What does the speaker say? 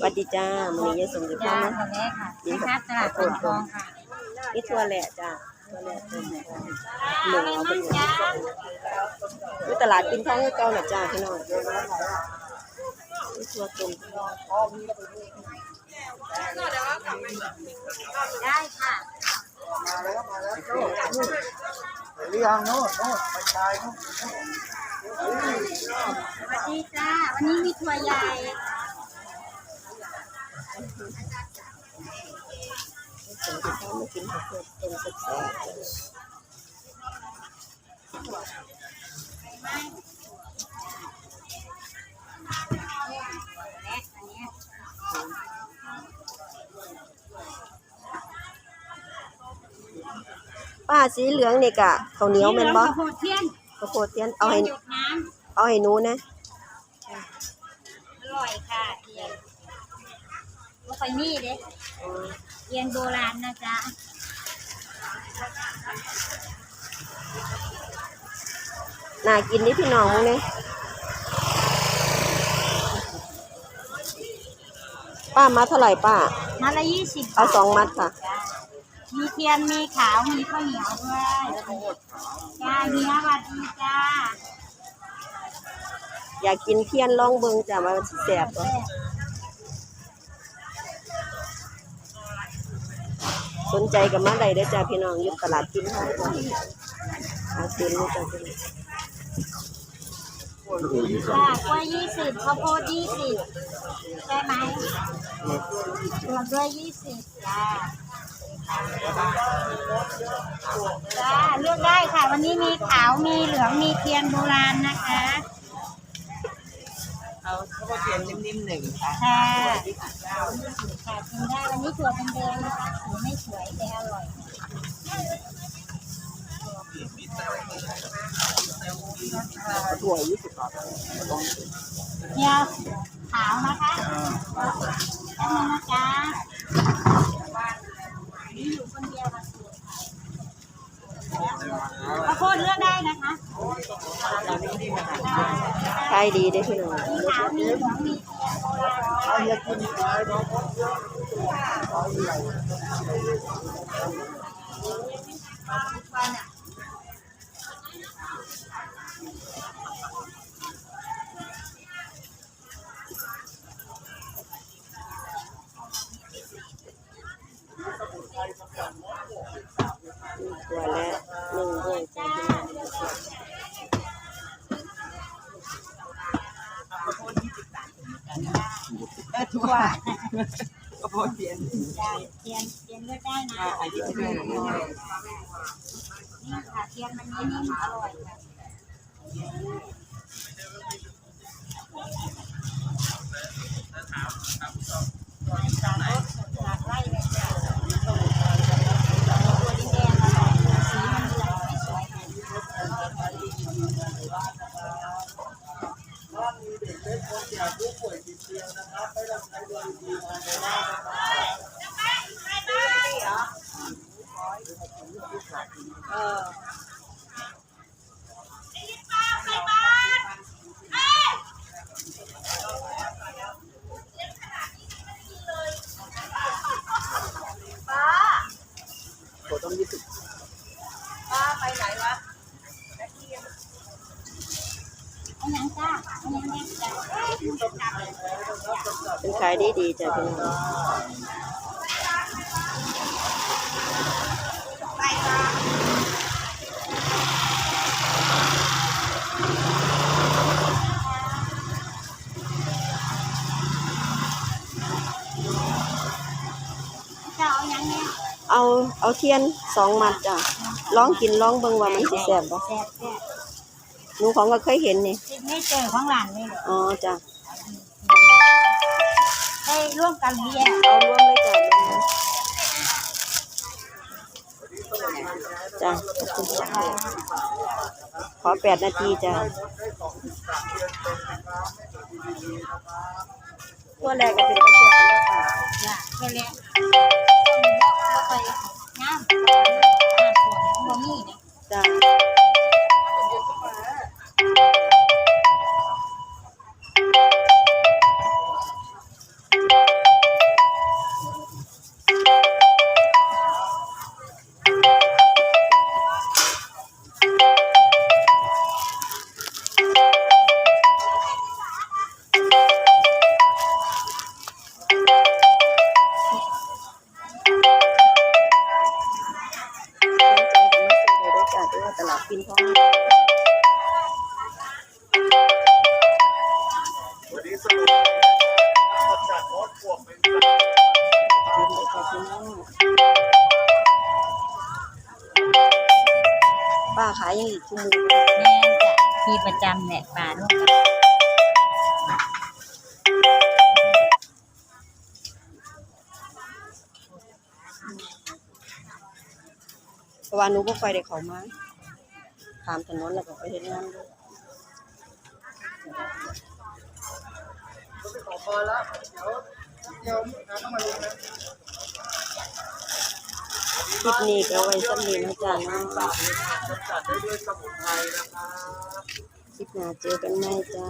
สวัสดีจ้ามันนี้ยายสมเด็จพ่อจ้านะคนแรกค่ะนะคะตลาดคนทองค่ะนี่ทัวแหละจ้าทัวแหละเป็นเหเหลืลือองเอาไปมั่งเหลือจ้างนี่ตลาดปินทองให้เก่าแหละจ้าพี่น้องนี่ทัวตรงได้ค่ะหรือยังโน่นโน่นไปชายโน่นสวัสดีจ้า วันนี้มีถั่วใหญ่ สมเด็จพ่อมากินผักสดตรงสักแซ่บและอันเนี้ยป้าสีเหลืองนี่กะข้าวเหนียวแม่นบ่ข้าวโพดเทียนข้าวโพดเทียนเอาให้หยดน้เอาให้หนูนะำอร่อยค่ะเทียน ลูกไปนี่เด้เทียนโบราณนะจ๊ะน่ากินนี่พี่น้องมึงเนี่ยป้ามาเท่าไหร่ป้า มาละยี่สิบเอาสองมัดค่ะจ้ามีเทียนมีขาว มีข้าวเหนียวด้วยจ้าเฮียสวัสดีจ้า อยากกินเทียนลองเบิ่งจ้ะว่ามันสิแซ่บบ่ สนใจกับมาได้ด้จ้าพี่น้องยู่ตลาดกินทองเอาเต็มเลยจ้าพี่น้องค่ะกล้วยยี่สิบข้าวโพดยี่สิบใช่ไหมรวมด้วยยี่สิบจ้าจ้าเลือกได้ค่ะ วันนี้มีขาวมีเหลืองมีเทียนโบราณนะคะ เอาข้าวโพดเทียนนิ่มๆหนึ่งค่ะค่ะค่ะกินได้วันนี้ถั่วเป็นแดงนะคะสีไม่สวยแต่อร่อยค่ะถั่วยี่สิบบาทเนี่ยขาวนะคะแล้วนึงนะจ๊ะนี่อยู่คนเดียวค่ะข้าวโพดเลือกได้นะคะ ขายดีได้อพี่น้องเองมีเทียนโบรา ออทั่วข้าวโพอเทียนได้เทียนเทียนเลือกได้นะอายุเท่าไหร่นี่ค่ะเทียนมันนิ่มๆอร่อยค่ะจาไหนเลยจ้ะตัวแดงๆอร่อยสีมันเหลืองไม่สวยค่ะ เออวต้องยี่สิบ อันยังจ้าอันยังแดงจ้า เป็นขายดีดีจ้ะพี่น้องเอาเอาเอาเทียนสองมัดจ้ะลองกินลองเบิ่งว่ามันสิแซ่บบ่แซ่บแซ่บ หนูของก็เคยเห็นนี่ซิกเนเจอร์ของหลานเลยเหรออ๋อจ้ะได้ร่วมกันเรียนเอารวมเลยจ้ะจ้ะขอบคุณจ้ะขอแปดนาทีจ้ะตัวแรกก็เป็นกาแฟแล้วค่ะจ้ะไปแล้ว ป้าขายยังอีกชั่วโมงแม่จะทีประจำแหละป่าลูกเพระว่านูก็ไฟเด็กเขามาถามถนนแล้วก็ไปเห็นงานด้วย ไปขอพรแล้วเดี๋ยวเดี๋ยวน้ำต้องมาลุงนะคลิปนี้ก็ไว้สำเร็จนะจ๊ะเนาะจัดได้ด้วยสมุนไพรนะครับคลิปหน้าเจอกันใหม่จ้า